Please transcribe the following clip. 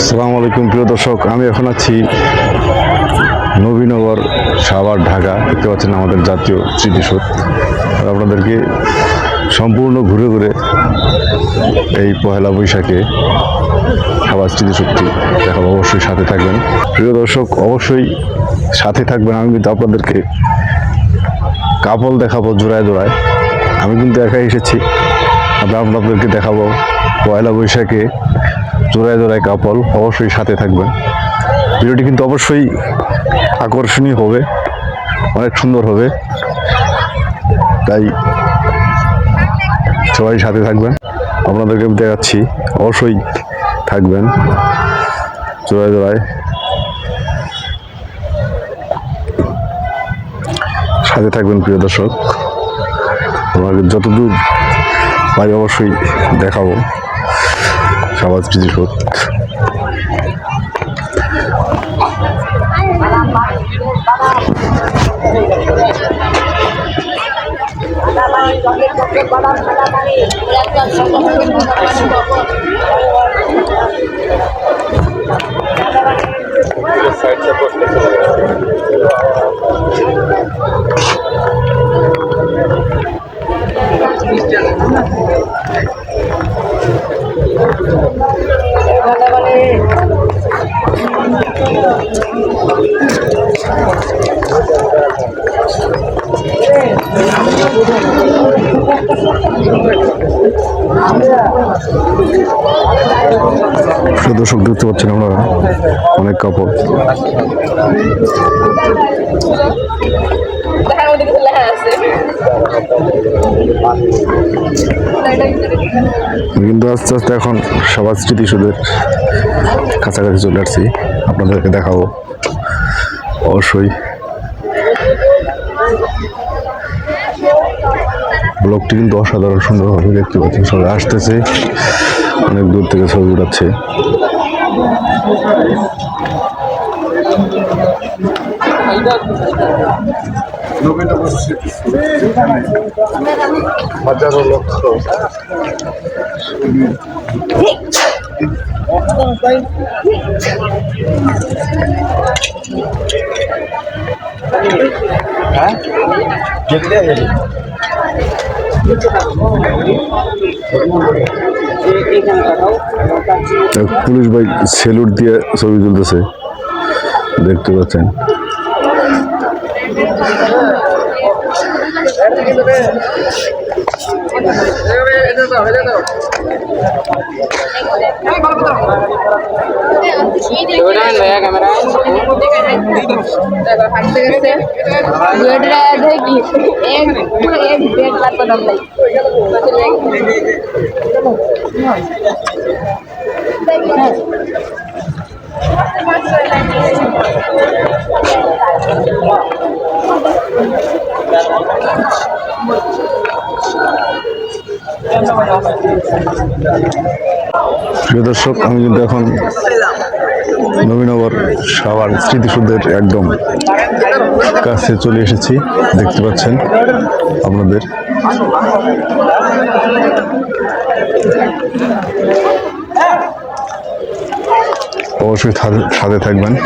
আসসালামু আলাইকুম, প্রিয় দর্শক। আমি এখন আছি নবীনগর, সাভার, ঢাকা। দেখতে পাচ্ছেন আমাদের জাতীয় স্মৃতিসৌধ। আপনাদেরকে সম্পূর্ণ ঘুরে ঘুরে এই পহেলা বৈশাখে সাভার স্মৃতিশক্তি দেখাবো। অবশ্যই সাথে থাকবেন। প্রিয় দর্শক, অবশ্যই সাথে থাকবেন। আমি কিন্তু আপনাদেরকে কাপল দেখাবো জোড়ায় জোড়ায়। আমি কিন্তু একাই এসেছি। আমরা আপনাদেরকে দেখাবো পয়লা বৈশাখে জোড়ায় জোড়ায় কাপল, অবশ্যই সাথে থাকবেন। ভিডিওটি কিন্তু অবশ্যই আকর্ষণীয় হবে, অনেক সুন্দর হবে। তাই সবাই সাথে থাকবেন। আপনাদেরকে দেখাচ্ছি, অবশ্যই থাকবেন। জোড়ায় জোড়ায়। সাথে থাকবেন প্রিয় দর্শক। আমাকে যতদূর পাই অবশ্যই দেখাবো। সমাজ স্মৃতিসৌধ প্রিয় দর্শক দেখতে পাচ্ছেন আমরা অনেক কাপড় দেখার মধ্যে কিছু লেখা আছে কিন্তু আস্তে আস্তে এখন সবার স্মৃতিসৌধের কাছাকাছি চলে আসছি। আপনাদেরকে দেখাবো। অবশ্যই। ব্লগটি কিন্তু অসাধারণ সুন্দরভাবে দেখতে পাচ্ছেন। সবাই আসতেছে। অনেক দূর থেকে ছবি উঠাচ্ছে। হাজারো লক্ষ পুলিশ ভাই সেলুট দিয়ে ছবি তুলতেছে। দেখতে পাচ্ছেন। হাঁটতে প্রিয় দর্শক, আমি কিন্তু এখন নবীনগর সাভার স্মৃতিসৌধের একদম কাছে চলে এসেছি। দেখতে পাচ্ছেন আপনাদের। অবশ্যই সাথে- থাকবেন।